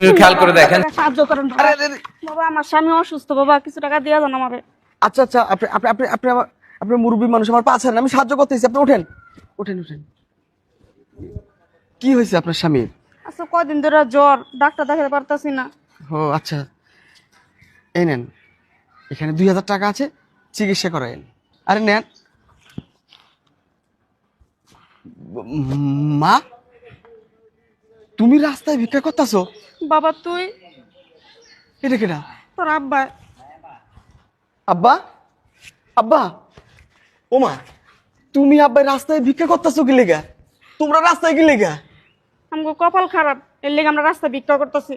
খেয়াল করে দেখেন। সাহায্য করেন বাবা। আমার স্বামী অসুস্থ বাবা কিছু টাকা দিয়ে দেন আমারে। আচ্ছা আচ্ছা আপনি আপনি আপনি আপনি আমার আপনি মুরব্বী মানুষ আমার পা ছাড়েন আমি সাহায্য করতেছি আপনি ওঠেন। ওঠেন ওঠেন। কি হয়েছে আপনার স্বামীর? আচ্ছা কদিন ধরে জ্বর ডাক্তার দেখাতে পারতাছি না। ও আচ্ছা। এই নেন এখানে দুই হাজার টাকা আছে চিকিৎসা করায়েন। আরে নেন। মা? তুমি রাস্তায় ভিক্ষা করতেছো? বাবা তুই? এটা কেনা তোর আব্বা। আব্বা? আব্বা? ওমা তুমি আব্বাই রাস্তায় ভিক্ষা করতেছো কি লেগা? তোমরা রাস্তায় কি লেগা? আমাকে কপাল খারাপ এর লেগে আমরা রাস্তায় ভিক্ষা করতেছি।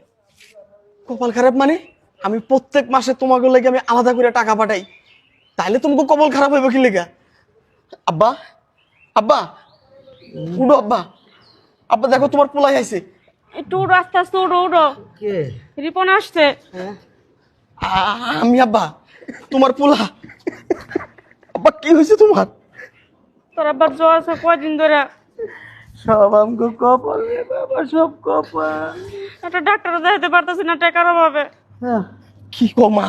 কপাল খারাপ মানে? আমি প্রত্যেক মাসে তোমাকে লেগে আমি আলাদা করে টাকা পাঠাই। তাইলে তোমাকে কপাল খারাপ হইব কি লেগা? আব্বা? আব্বা? উঠো আব্বা। আব্বা দেখো তোমার পোলাই আইছে। একটু উড়ো আস্তে আস্তে উড়ো উড়ো রিপন আসছে। আ- আমি আব্বা তোমার পোলা। আব্বা কি হয়েছে তোমার? তোর আব্বার জ্বর আছে কয়দিন ধরে? সব আমগো কপাল রে বাবা সব কপাল। একটা ডাক্তার দেখাতে পারতাছি না টাকার অভাবে। কি গো মা?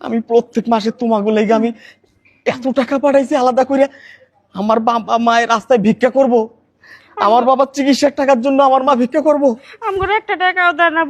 আমি প্রত্যেক মাসে তোমাকে লেগে আমি এত টাকা পাঠাইছি আলাদা করে আমার বাবা মায়ের রাস্তায় ভিক্ষা করব। আমার বাবার চিকিৎসার টাকার জন্য আমার মা ভিক্ষা করব। আমার একটা টাকাও দেয় না